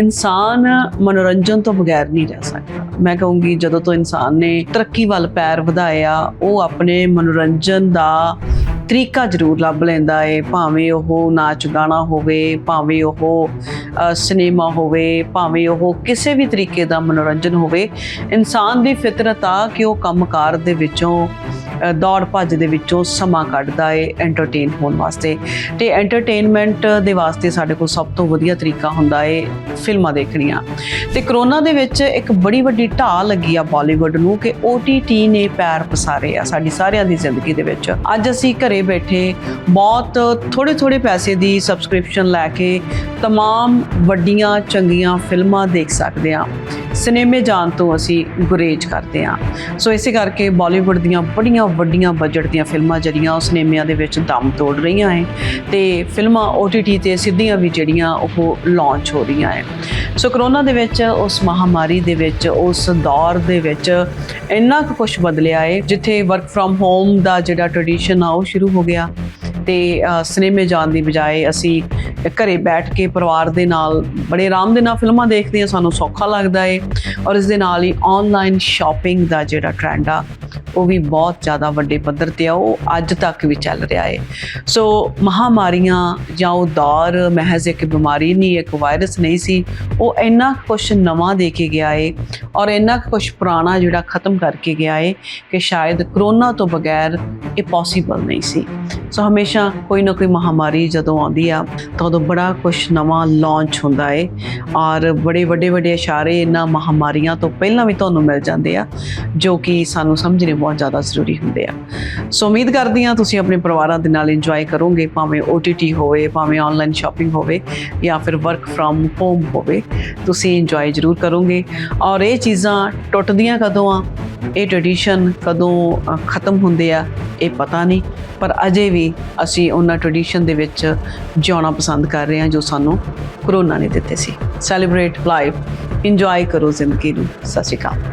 ਇਨਸਾਨ ਮਨੋਰੰਜਨ ਤੋਂ ਬਗੈਰ ਨਹੀਂ ਰਹਿ ਸਕਦਾ। ਮੈਂ ਕਹੂੰਗੀ ਜਦੋਂ ਤੋਂ ਇਨਸਾਨ ਨੇ ਤਰੱਕੀ ਵੱਲ ਪੈਰ ਵਧਾਇਆ, ਉਹ ਆਪਣੇ ਮਨੋਰੰਜਨ ਦਾ ਤਰੀਕਾ ਜ਼ਰੂਰ ਲੱਭ ਲੈਂਦਾ ਏ। ਭਾਵੇਂ ਉਹ ਨਾਚ ਗਾਣਾ ਹੋਵੇ, ਭਾਵੇਂ ਉਹ ਸਿਨੇਮਾ ਹੋਵੇ, ਭਾਵੇਂ ਉਹ ਕਿਸੇ ਵੀ ਤਰੀਕੇ ਦਾ ਮਨੋਰੰਜਨ ਹੋਵੇ, ਇਨਸਾਨ ਦੀ ਫਿਤਰਤ ਆ ਕਿ ਉਹ ਕੰਮਕਾਰ ਦੇ ਵਿੱਚੋਂ ਦੌੜ ਭੱਜ ਦੇ ਵਿੱਚੋਂ ਸਮਾਂ ਕੱਢਦਾ ਏ ਐਂਟਰਟੇਨ ਹੋਣ ਵਾਸਤੇ ਤੇ ਐਂਟਰਟੇਨਮੈਂਟ ਦੇ ਵਾਸਤੇ ਸਾਡੇ ਕੋਲ ਸਭ ਤੋਂ ਵਧੀਆ ਤਰੀਕਾ ਹੁੰਦਾ ਏ ਫਿਲਮਾਂ ਦੇਖਣੀਆਂ ਤੇ ਕਰੋਨਾ ਦੇ ਵਿੱਚ ਇੱਕ ਬੜੀ ਵੱਡੀ ਢਾਹ ਲੱਗੀ ਆ ਬਾਲੀਵੁੱਡ ਨੂੰ ਕਿ OTT ਨੇ ਪੈਰ ਪਸਾਰੇ ਆ ਸਾਡੀ ਸਾਰਿਆਂ ਦੀ ਜ਼ਿੰਦਗੀ ਦੇ ਵਿੱਚ ਅੱਜ ਅਸੀਂ ਘਰੇ ਬੈਠੇ ਬਹੁਤ ਥੋੜੇ ਥੋੜੇ ਪੈਸੇ ਦੀ ਸਬਸਕ੍ਰਿਪਸ਼ਨ ਲੈ ਕੇ तमाम ਵੱਡੀਆਂ ਚੰਗੀਆਂ ਫਿਲਮਾਂ ਦੇਖ ਸਕਦੇ ਆ ਸਿਨੇਮੇ ਜਾਣ ਤੋਂ ਅਸੀਂ ਗੁਰੇਜ ਕਰਦੇ ਹਾਂ। ਸੋ ਇਸੇ ਕਰਕੇ ਬਾਲੀਵੁੱਡ ਦੀਆਂ ਬੜੀਆਂ ਵੱਡੀਆਂ ਬਜਟ ਦੀਆਂ ਫਿਲਮਾਂ ਜਿਹੜੀਆਂ ਉਹ ਸਿਨੇਮਿਆਂ ਦੇ ਵਿੱਚ ਦਮ ਤੋੜ ਰਹੀਆਂ ਹੈ ਤੇ ਫਿਲਮਾਂ OTT ਤੇ ਸਿੱਧੀਆਂ ਵੀ ਜਿਹੜੀਆਂ ਉਹ ਲਾਂਚ ਹੋ ਰਹੀਆਂ ਹੈ। ਸੋ ਕਰੋਨਾ ਦੇ ਵਿੱਚ, ਉਸ ਮਹਾਮਾਰੀ ਦੇ ਵਿੱਚ, ਉਸ ਦੌਰ ਦੇ ਵਿੱਚ ਇੰਨਾ ਕੁ ਕੁਝ ਬਦਲਿਆ ਹੈ, ਜਿੱਥੇ ਵਰਕ ਫਰਮ ਹੋਮ ਦਾ ਜਿਹੜਾ ਟ੍ਰੈਡੀਸ਼ਨ ਆ ਉਹ ਸ਼ੁਰੂ ਹੋ ਗਿਆ ਤੇ ਸਿਨੇਮੇ ਜਾਣ ਦੀ ਬਜਾਏ ਅਸੀਂ ਘਰੇ ਬੈਠ ਕੇ ਪਰਿਵਾਰ ਦੇ ਨਾਲ ਬੜੇ ਆਰਾਮ ਦੇ ਨਾਲ ਫਿਲਮਾਂ ਦੇਖਦੇ ਹਾਂ, ਸਾਨੂੰ ਸੌਖਾ ਲੱਗਦਾ ਏ। ਔਰ ਇਸ ਦੇ ਨਾਲ ਹੀ ਆਨਲਾਈਨ ਸ਼ਾਪਿੰਗ ਦਾ ਜਿਹੜਾ ਟ੍ਰੈਂਡ ਆ ਉਹ ਵੀ ਬਹੁਤ ਜ਼ਿਆਦਾ ਵੱਡੇ ਪੱਧਰ ਤੇ ਆ, ਉਹ ਅੱਜ ਤੱਕ ਵੀ ਚੱਲ ਰਿਹਾ ਏ। ਸੋ ਮਹਾਮਾਰੀਆਂ ਜਾਂ ਉਹ ਦੌਰ, ਮਹਿਜ਼ ਇੱਕ ਬਿਮਾਰੀ ਨਹੀਂ, ਇੱਕ ਵਾਇਰਸ ਨਹੀਂ ਸੀ, ਉਹ ਇੰਨਾ ਕੁਝ ਨਵਾਂ ਦੇ ਕੇ ਗਿਆ ਏ ਔਰ ਇੰਨਾ ਕੁਝ ਪੁਰਾਣਾ ਜਿਹੜਾ ਖਤਮ ਕਰਕੇ ਗਿਆ ਏ ਕਿ ਸ਼ਾਇਦ ਕਰੋਨਾ ਤੋਂ ਬਗੈਰ ਇਹ ਪੋਸੀਬਲ ਨਹੀਂ ਸੀ। ਸੋ ਹਮੇਸ਼ਾ ਕੋਈ ਨਾ ਕੋਈ ਮਹਾਮਾਰੀ ਜਦੋਂ ਆਉਂਦੀ ਆ, ਤਾਂ ਉਦੋਂ ਬੜਾ ਕੁਝ ਨਵਾਂ ਲਾਂਚ ਹੁੰਦਾ ਏ ਔਰ ਬੜੇ ਵੱਡੇ ਵੱਡੇ ਇਸ਼ਾਰੇ ਇਹਨਾਂ ਮਹਾਮਾਰੀਆਂ ਤੋਂ ਪਹਿਲਾਂ ਵੀ ਤੁਹਾਨੂੰ ਮਿਲ ਜਾਂਦੇ ਆ, ਜੋ ਕਿ ਸਾਨੂੰ ਸਮਝਣੇ ਬਹੁਤ ਜ਼ਿਆਦਾ ਜ਼ਰੂਰੀ ਹੁੰਦੇ ਆ। ਸੋ ਉਮੀਦ ਕਰਦੀ ਹਾਂ ਤੁਸੀਂ ਆਪਣੇ ਪਰਿਵਾਰਾਂ ਦੇ ਨਾਲ ਇੰਜੋਏ ਕਰੋਗੇ, ਭਾਵੇਂ OTT ਹੋਵੇ, ਭਾਵੇਂ ਆਨਲਾਈਨ ਸ਼ਾਪਿੰਗ ਹੋਵੇ ਜਾਂ ਫਿਰ ਵਰਕ ਫਰਮ ਹੋਮ ਹੋਵੇ, ਤੁਸੀਂ ਇੰਜੋਏ ਜ਼ਰੂਰ ਕਰੋਗੇ। ਔਰ ਇਹ ਚੀਜ਼ਾਂ ਟੁੱਟਦੀਆਂ ਕਦੋਂ ਆ? ਇਹ ਟ੍ਰੈਡੀਸ਼ਨ ਕਦੋਂ ਖਤਮ ਹੁੰਦੇ ਆ? ਇਹ ਪਤਾ ਨਹੀਂ। ਪਰ ਅਜੇ ਵੀ ਅਸੀਂ ਉਹਨਾਂ ਟ੍ਰੈਡੀਸ਼ਨ ਦੇ ਵਿੱਚ ਜਿਉਣਾ ਪਸੰਦ ਕਰ ਰਹੇ ਹਾਂ ਜੋ ਸਾਨੂੰ ਕਰੋਨਾ ਨੇ ਦਿੱਤੇ ਸੀ। ਸੈਲੀਬ੍ਰੇਟ ਲਾਈਫ ਇੰਜੋਏ ਕਰੋ ਜ਼ਿੰਦਗੀ ਨੂੰ। ਸਤਿ ਸ਼੍ਰੀ ਅਕਾਲ।